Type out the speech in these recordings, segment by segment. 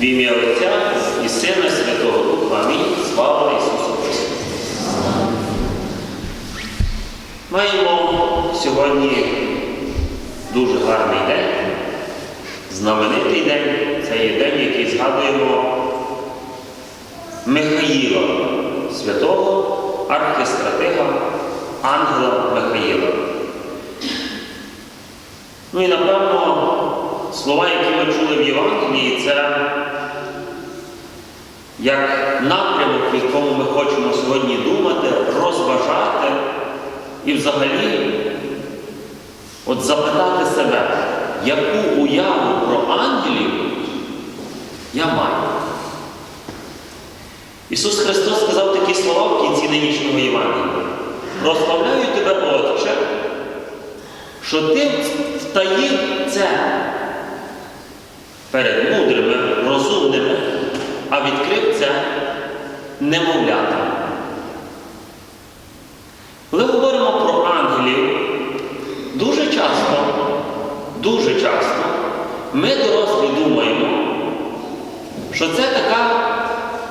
В ім'я Отця і Сина Святого Духа. Амінь. Слава Ісусу Христу. Маємо сьогодні дуже гарний день, знаменитий день. Це є день, який згадуємо Михаїла, святого архистратига ангела Михаїла. Ну і напевно слова, які ми чули в Євангелії, як напрямок, в якому ми хочемо сьогодні думати, розважати і взагалі от запитати себе, яку уяву про ангелів я маю. Ісус Христос сказав такі слова в кінці нинішнього Євангелія. Прославляю тебе, Отче, що ти втаїв це перед мудрими, а відкрив це немовлятам. Коли говоримо про ангелів, дуже часто, дуже часто ми дорослі думаємо, що це така,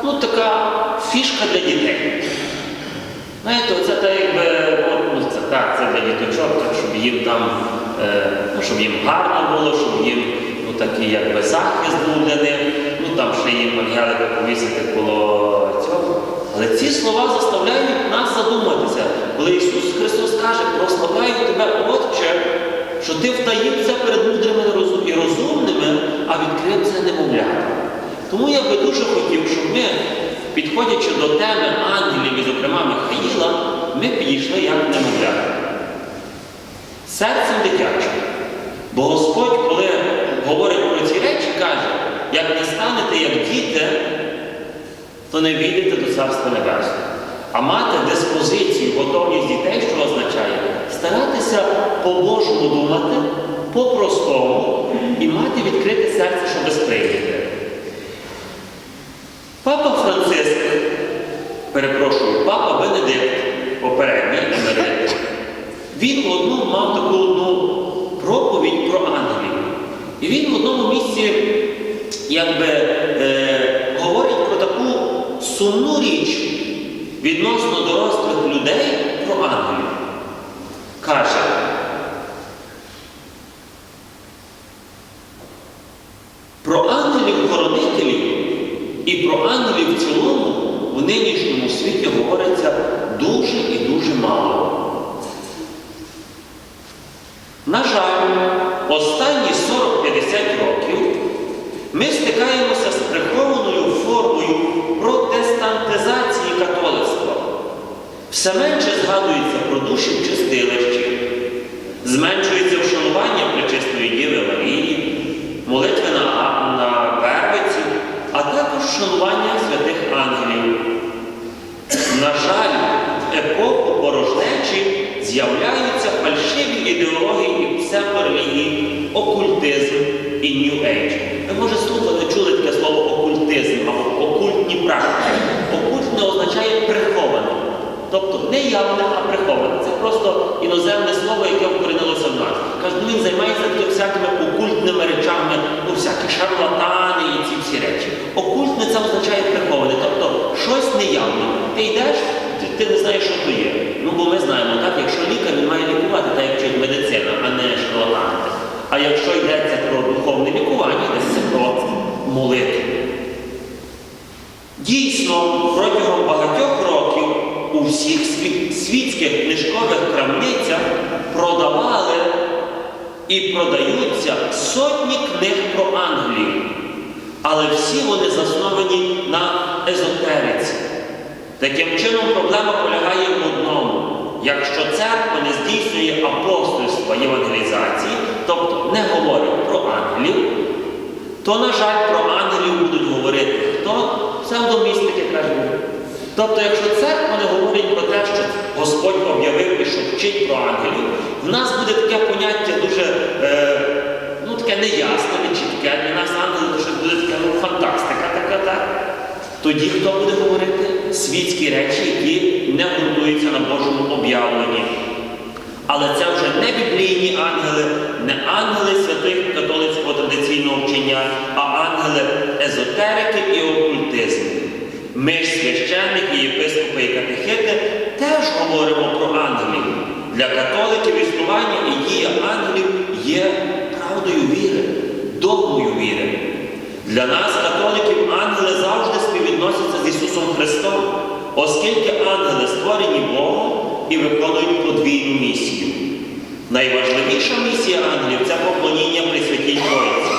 ну, така фішка для дітей. Знаєте, це так якби, от, ну, це так, це для діточок, так, щоб їм там, е, ну, щоб їм гарно було, щоб їм ну, такий якби захист був для них, ну там ще їм ангелика повісити коло цього. Але ці слова заставляють нас задуматися, коли Ісус Христос каже, прославляю тебе, Отче, що ти втаїв це перед мудрими і розумними, а відкрив це немовлятам. Тому я би дуже хотів, щоб ми, підходячи до теми ангелів, і, зокрема Михаїла, ми підійшли як немовлята. Серцем дитячим. Бо Господь, коли говорить про ці речі, каже, як не станете як діти, то не війдете до Царства Небесного. А мати диспозицію, готовність дітей, що означає старатися по-божому думати, по-простому і мати відкрите серце, щоб сприйняти. Папа Франциск, перепрошую, папа Бенедикт, попередній емерит, він одну мав таку одну проповідь про ангелів. І він в одному місці якби, е, говорить про таку сумну річ відносно дорослих людей про ангелів. Каже, про ангелів-хоронителів і про ангелів в цілому в нинішньому світі говориться дуже і дуже мало. На жаль, останні 40-50 років ми стикаємося з прихованою формою протестантизації католицтва. Все менше згадується про душі в чистилищі, зменшується вшанування Пречистої Діви Марії, молитви на, на Вервиці, а також вшанування святих ангелів. На жаль, в епоху порожнечі з'являються фальшиві ідеології і псевдорелігії, окультизм і Age. Ви, може, слухали, чули таке слово окультизм або окультні практики. Окультне означає приховане. Тобто не явне, а приховане. Це просто іноземне слово, яке вкоренилося в нас. Кажуть, ну він займається всякими окультними речами, ну всякі шарлатани і ці всі речі. Окультне це означає приховане, тобто щось неявне. Ти йдеш, ти, не знаєш, що то є. Ну бо ми знаємо, так, якщо лікар він має лікувати, так як вчить медицина, а не шарлатанити. А якщо йдеться про духовне лікування, молитву. Дійсно, протягом багатьох років у всіх світських книжкових крамницях продавали і продаються сотні книг про ангелів, але всі вони засновані на езотериці. Таким чином, проблема полягає в одному. Якщо церква не здійснює апостольства євангелізації, тобто не говорить про ангелів, то, на жаль, про ангелів будуть говорити хто? Псевдомістики кажуть. Тобто, якщо церква не говорить про те, що Господь об'явив і що вчить про ангелів, в нас буде таке поняття дуже е, ну, таке неясне, нечітке. Для нас ангели то щось буде таке ну, фантастика така, так? Тоді хто буде говорити світські речі, які не ґрунтуються на Божому об'явленні. Але це вже не біблійні ангели, не ангели святих католицького традиційного вчення, а ангели езотерики і окультизму. Ми ж священники, єпископи і катехети теж говоримо про ангелів. Для католиків існування і дія ангелів є правдою віри, догмою віри. Для нас, католиків, ангели завжди співвідносяться з Ісусом Христом, оскільки ангели створені Богом і виконують подвійну місію. Найважливіша місія ангелів це поклоніння Пресвятій Троїці.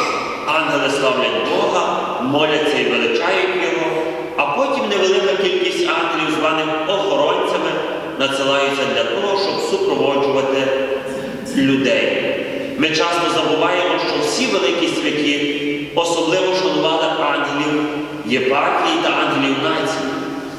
Ангели славлять Бога, моляться і величають Його, а потім невелика кількість ангелів, званих охоронцями, надсилаються для того, щоб супроводжувати людей. Ми часто забуваємо, що всі великі святі особливо шанували ангелів єпархії та ангелів нації.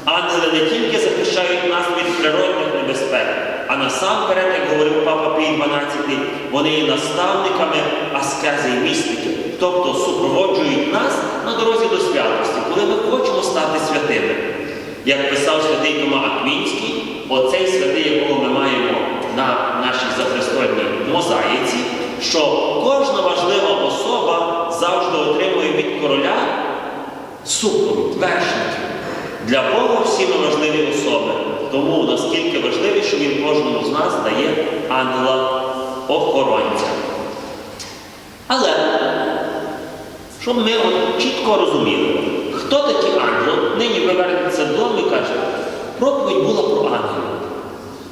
Ангели не тільки захищають нас від природних небезпек, а насамперед, як говорив Папа Пій XII, вони є наставниками аскези і містики, тобто супроводжують нас на дорозі до святості, коли ми хочемо стати святими. Як писав святий Тома Аквінський, оцей святий, якого ми маємо на нашій запрестольній мозаїці, що кожна важлива особа завжди отримує від короля супровід, вершників. Для Бога всі ми важливі особи. Тому наскільки важливо, що Він кожному з нас дає ангела-охоронця. Але, щоб ми чітко розуміли, хто такий ангел, нині ви вернетеся додому і каже, проповідь була про ангелів.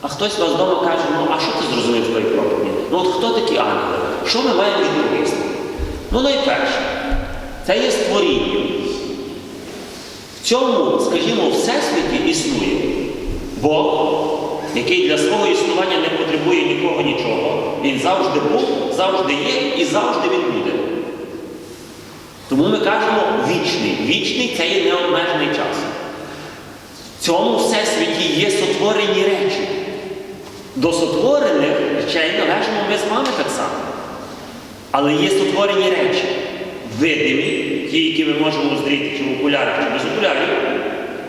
А хтось вас вдома каже, ну а що ти зрозумів з тої проповіді? Ну от хто такі ангели? Що ми маємо відповісти? Ну найперше, це є створіння. Цьому, скажімо, всесвіті існує Бог, який для свого існування не потребує нікого нічого. Він завжди був, завжди є і завжди він буде. Тому ми кажемо вічний. Вічний це є необмежений час. В цьому всесвіті є сотворені речі. До сотворених речей належимо ми з вами так само. Але є сотворені речі, видимі, ті, які ми можемо зустріти чи в окулярах, чи без окулярів,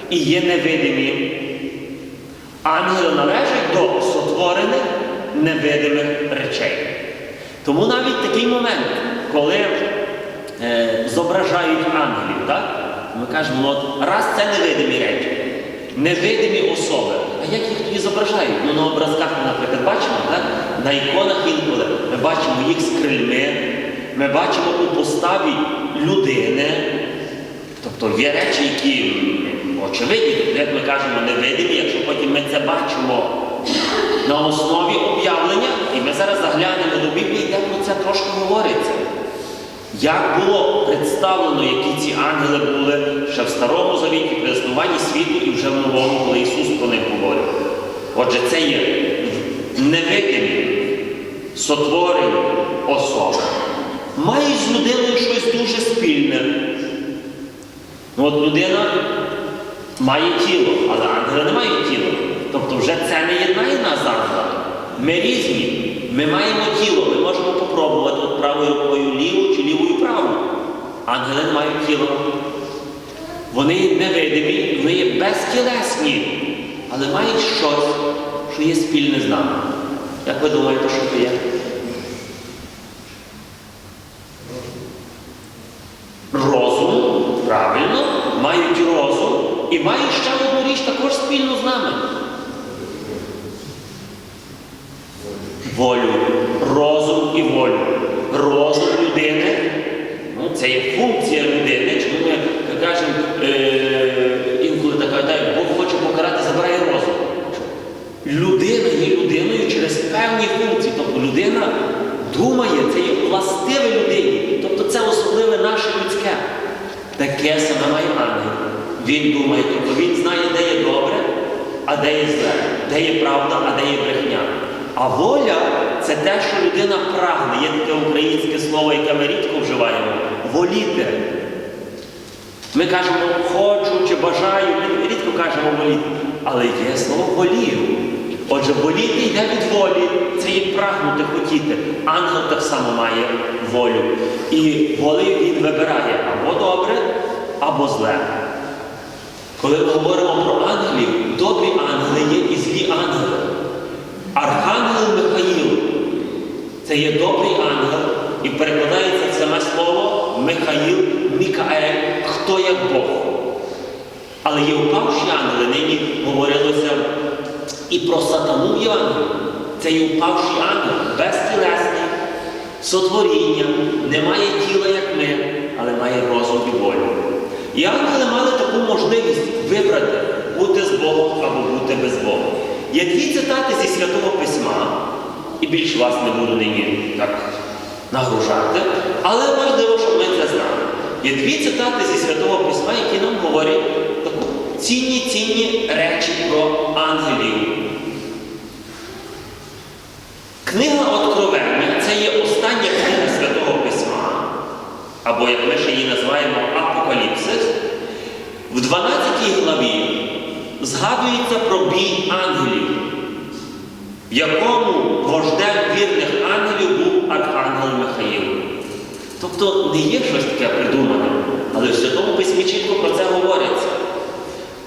і є невидимі. Ангели належать до сотворених невидимих речей. Тому навіть такий момент, коли е, зображають ангелів, так? ми кажемо, от раз це невидимі речі, невидимі особи. А як їх тоді зображають? Ну, на образках ми, наприклад, бачимо, так? на іконах інколи ми бачимо їх з крильми, ми бачимо у поставі людини. Тобто є речі, які очевидні, як ми кажемо, невидимі, якщо потім ми це бачимо на основі об'явлення, і ми зараз заглянемо до Біблії, де про це трошки говориться. Як було представлено, які ці ангели були ще в Старому Завіті, при заснуванні світу і вже в Новому, коли Ісус про них говорив. Отже, це є невидимі, сотворені особи. Мають з людиною щось дуже спільне. Ну от людина має тіло, але ангели не мають тіла. Тобто вже це не єднає нас з ангелами. Ми різні. Ми маємо тіло, ми можемо попробувати от правою рукою ліву чи лівою праву. Ангели не мають тіла. Вони невидимі, вони є безтілесні, але мають щось, що є спільне з нами. Як ви думаєте, що це є? Розум, правильно, мають розум і мають ще одну річ також спільну з нами. Волю, розум і волю. Розум людини ну, це є функція людини. Чому ми кажемо, е, інколи така, так, Бог хоче покарати, забирає розум. Людина є людиною через певні функції. Тобто людина думає, це є властиве людині. Тобто це особливе наше людське. Таке саме має ангел. Він думає, тобто він знає, де є добре, а де є зле, де є правда, а де є брехня. А воля це те, що людина прагне. Є таке українське слово, яке ми рідко вживаємо воліти. Ми кажемо хочу чи бажаю, ми рідко кажемо воліти. Але є слово волію. Отже, воліти йде від волі, це є прагнути, хотіти. Ангел так само має волю. І волею він вибирає або добре, або зле. Коли ми говоримо про ангелів, добрі ангели є і злі ангели. Архангел Михаїл це є добрий ангел, і перекладається саме слово Михаїл, Мікаель, хто як Бог. Але є впавші ангели, нині говорилося і про сатану в. Це є впавший ангел, безтілесний, сотворіння, не має тіла, як ми, але має розум і волю. І ангели мали таку можливість вибрати, бути з Богом або бути без Бога. Є дві цитати зі Святого Письма, і більше вас не буду нині так нагружати, але важливо, щоб ми це знали. Є дві цитати зі Святого Письма, які нам говорять цінні цінні речі про ангелів. Книга Откровення це є остання книга Святого Письма, або як ми ще її називаємо Апокаліпсис. В 12 главі згадується про бій ангелів, в якому вождем вірних ангелів був архангел Михаїл. Тобто не є щось таке придумане, але в Святому Письмі чітко про це говориться.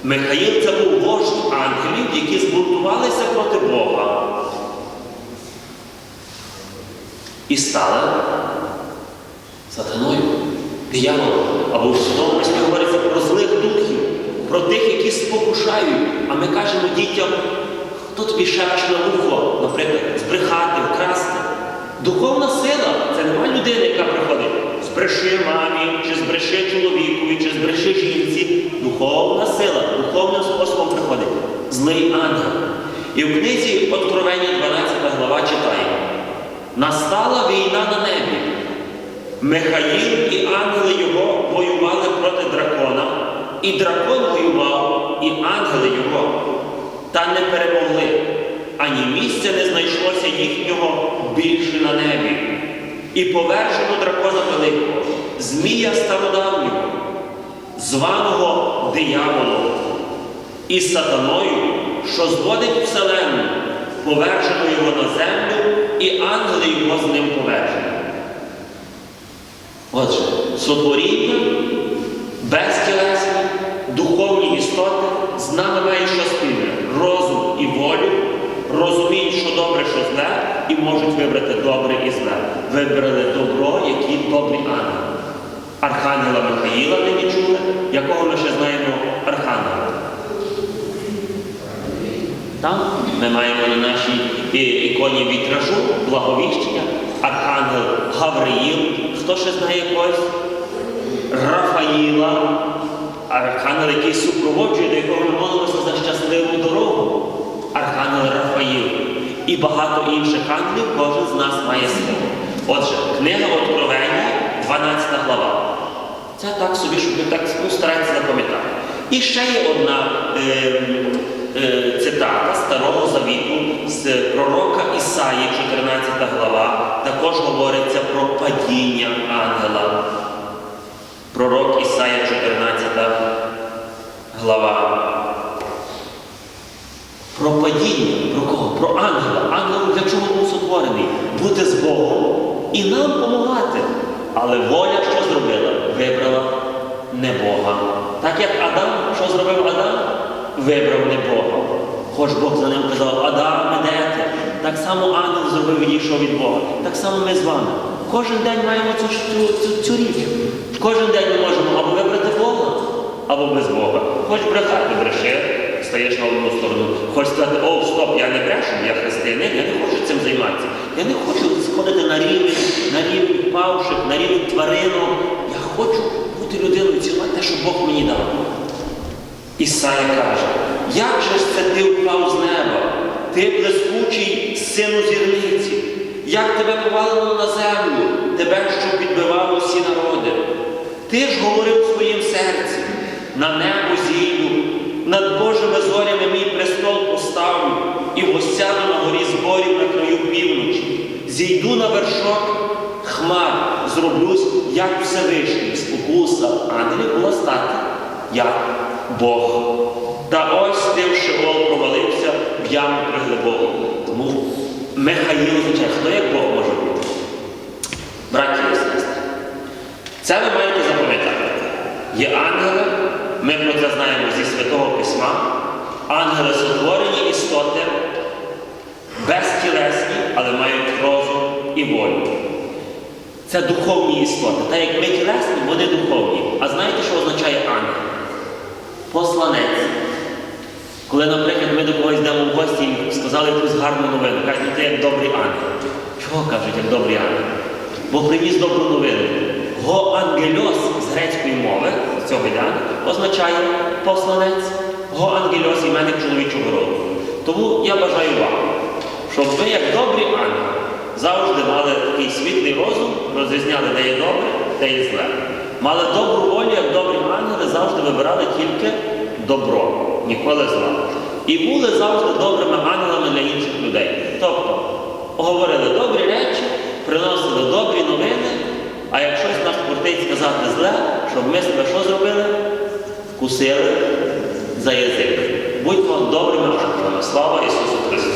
Михаїл це був вождь ангелів, які збунтувалися проти Бога. І стали сатаною, дияволом. Або в Святому Письмі говориться про злих духів, про тих, які спокушають. А ми кажемо дітям, хто тобі шепче на вухо, наприклад, збрехати, вкрасти. Духовна сила це нема людини, яка приходить. Збреши мамі, чи збреши чоловікові, чи збреши жінці. Духовна сила, духовним способом приходить. Злий ангел. І в книзі Откровення 12 глава читаємо. Настала війна на небі. Михаїл і ангели його воювали проти дракона, і дракон воював, і ангели його, та не перемогли. Ані місця не знайшлося їхнього більше на небі. І повержено дракона великого, Змія стародавнього, званого дияволом, і сатаною, що зводить вселенну, повержено його на землю, і ангели його з ним повержені. Отже, сотворіння, безтілесні, духовні істоти з нами мають спільне розум і волю, розуміють, що добре, що зле, і можуть вибрати добре і зле. Вибрали добро, які добрі ангели. Архангела Михаїла не чули, якого ми ще знаємо Архангела. Там ми маємо на нашій е, іконі вітражу, благовіщення, Архангел Гавриїл. Хто ще знає когось? Рафаїла, архангел, який супроводжує, до якого ми молимося за щасливу дорогу. Архангел Рафаїл. І багато інших ангелів кожен з нас має слово. Отже, книга Откровення, 12 глава. Це так собі, щоб ви так ну, старайтеся запам'ятати. І ще є одна е, е, цитата Старого Завіту з пророка Ісаї, 14 глава, також говориться про падіння ангела. Пророк Ісая, 14 глава. Про падіння, про кого? Про ангела. Ангел для чого був сотворений? Бути з Богом і нам допомагати. Але воля що зробила? Вибрала не Бога. Так як Адам, що зробив Адам? Вибрав не Бога. Хоч Бог за ним казав, Адам, де ти? Так само ангел зробив відійшов від Бога. Так само ми з вами. Кожен день маємо цю, цю, цю, річ. Кожен день ми можемо або вибрати Бога, або без Бога. Хоч брехати бреши, стаєш на одну сторону. Хоч сказати, о, стоп, я не брешу, я християнин, я не хочу цим займатися. Я не хочу сходити на рівень, на рівень павших, на рівень тваринок. Я хочу бути людиною, цілувати те, що Бог мені дав. Ісая каже, як же ж це ти впав з неба? Ти блискучий сину зірниці, як тебе повалено на землю, тебе, що підбивав усі народи. Ти ж говорив своїм серці, на небо зійду, над Божими зорями мій престол поставлю, і восяду на горі зборів на краю півночі. Зійду на вершок хмар, зроблюсь, як Всевишній, спокуса ангелів була стати, як Бог. Та ось тим, що провалився в яму приглибоку. Тому Михаїл означає, хто як Бог може бути. Браті і сестри. Це ви маєте запам'ятати. Є ангели, ми про це знаємо зі Святого Письма. Ангели сотворені істоти, безтілесні, але мають розум і волю. Це духовні істоти. Та як ми тілесні, вони духовні. А знаєте, що означає ангел? посланець. Коли, наприклад, ми до когось йдемо в гості сказали якусь гарну новину, кажуть, «Ну, ти як добрий ангел. Чого кажуть, як добрий ангел? Бо приніс добру новину. Го ангельос з грецької мови цього дня означає посланець, го ангельос іменник чоловічого роду. Тому я бажаю вам, щоб ви, як добрі ангели, завжди мали такий світлий розум, розрізняли, де є добре, де є зле. Мали добру волю, як добрі ангели, завжди вибирали тільки добро, ніколи зла. І були завжди добрими ангелами для інших людей. Тобто говорили добрі речі, приносили добрі новини, а як щось нас кортить сказати зле, щоб ми себе що зробили? Вкусили за язик. Будьмо добрими. Слава Ісусу Христу!